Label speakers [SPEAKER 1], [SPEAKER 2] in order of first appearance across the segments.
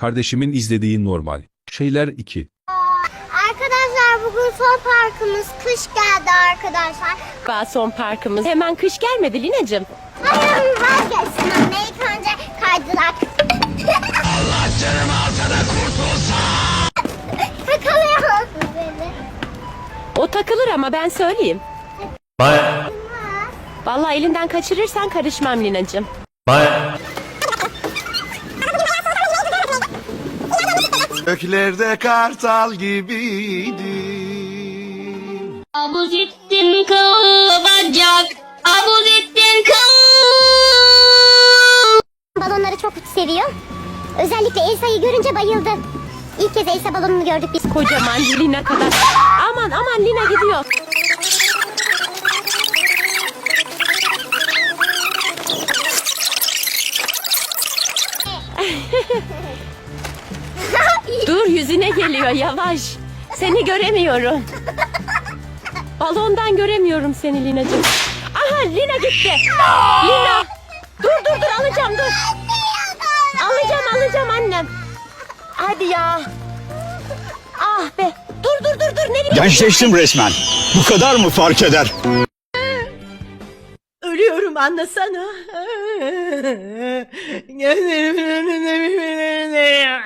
[SPEAKER 1] Kardeşimin izlediği normal. Şeyler 2.
[SPEAKER 2] Arkadaşlar bugün son parkımız kış geldi arkadaşlar.
[SPEAKER 3] Galiba son parkımız. Hemen kış gelmedi Lina'cığım.
[SPEAKER 2] Hayır vazgeçsin anne ilk önce kaydırak. Allah canım altına kurtulsun. Takalayamazsın beni.
[SPEAKER 3] O takılır ama ben söyleyeyim. Vallahi elinden kaçırırsan karışmam Lina'cığım.
[SPEAKER 4] Göklerde kartal gibiydi.
[SPEAKER 5] Abuz ettin kıvırcık, abuz ettin kıvırcık.
[SPEAKER 2] Balonları çok seviyor. Özellikle Elsa'yı görünce bayıldı. İlk kez Elsa balonunu gördük biz.
[SPEAKER 3] Kocaman Lina kadar. Aman aman Lina gidiyor. Dur yüzüne geliyor yavaş. Seni göremiyorum. Balondan göremiyorum seni Lina'cığım. Aha Lina gitti. Lina. Dur dur dur alacağım dur. Alacağım alacağım annem. Hadi ya. Ah be. Dur dur dur dur. Nereye?
[SPEAKER 6] Gençleştim resmen. Bu kadar mı fark eder?
[SPEAKER 7] Ölüyorum anlasana. Gözlerimin önünde birbirlerine.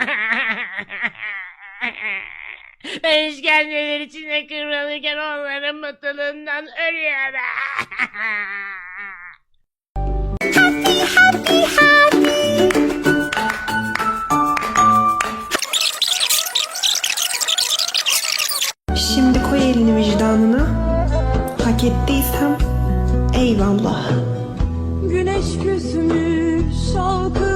[SPEAKER 7] işkenceler içinde kıvrılırken onların mutluluğundan ölüyorum. happy, happy, happy.
[SPEAKER 8] Şimdi koy elini vicdanına. Hak ettiysem eyvallah. Güneş gözümü şalkı